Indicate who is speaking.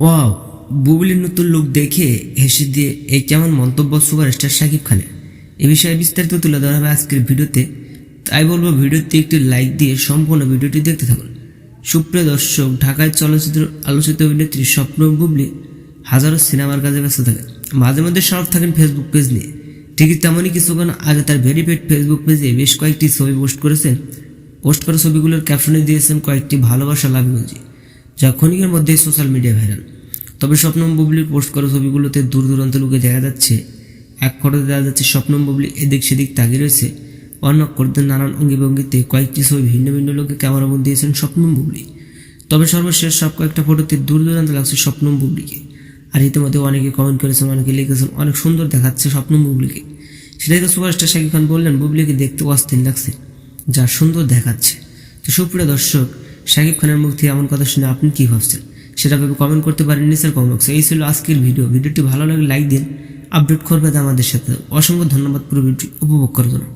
Speaker 1: Wow বুবলির নতুন look দেখে হেসে দিয়ে এই কেমন মন্তব্য সুপারস্টার শাকিব খানের। এ বিষয়ে বিস্তারিত তুলে ধরা হবে আজকের ভিডিওতে। তাই বলব, ভিডিওতে একটি লাইক দিয়ে সম্পূর্ণ ভিডিওটি দেখতে থাকুন। সুপ্রিয় দর্শক, ঢাকায় চলচ্চিত্র আলোচিত অভিনেত্রী স্বপ্ন বুবলি হাজারো সিনেমার কাজে ব্যস্ত থাকেন। মাঝে মধ্যে সরব থাকেন ফেসবুক পেজ নিয়ে। ঠিকই তেমনই কিছুক্ষণ আগে তার ভেরিফাইড ফেসবুক পেজে বেশ কয়েকটি ছবি পোস্ট করেছেন। পোস্ট করা ছবিগুলোর ক্যাপশনে দিয়েছেন কয়েকটি ভালোবাসা লাভ ইমোজি যা ক্ষণিকের মধ্যেই সোশ্যাল মিডিয়া ভাইরাল। তবে স্বপ্নম বুবলির পোস্ট করা ছবিগুলোতে দূর দূরান্ত লোকে দেখা যাচ্ছে, এক ফটোতে দেখা যাচ্ছে স্বপ্নম বুবলি এদিক সেদিক তাকিয়ে রয়েছে অন্য করতে নানান অঙ্গি ভঙ্গিতে কয়েকটি ছবি ভিন্ন ভিন্ন লোকে ক্যামেরা বন্দি দিয়েছেন স্বপ্নম বুবলি। তবে সর্বশেষ সব কয়েকটা ফটোতে দূর দূরান্ত লাগছে স্বপ্নম বুবলিকে। আর ইতিমধ্যে অনেকে কমেন্ট করেছেন, অনেকে লিখেছেন, অনেক সুন্দর দেখাচ্ছে স্বপ্নম বুবলিকে। সেটাই তো সুপারস্টার শাকিব খান বললেন, বুবলিকে দেখতে অস্থির লাগছে, যা সুন্দর দেখাচ্ছে। তো সুপ্রিয় দর্শক শাকিব খানের মুখ থেকে এমন কথা শুনে আপনি কী ভাবছেন? সেটা ভেবে কমেন্ট করতে পারেন নিচের কমেন্ট বক্সে। এই ছিল আজকের ভিডিও ভিডিওটি ভালো লাগলে লাইক দিন আপডেট করবেন আমাদের সাথে। অসংখ্য ধন্যবাদ পুরো ভিডিওটি উপভোগ করার জন্য।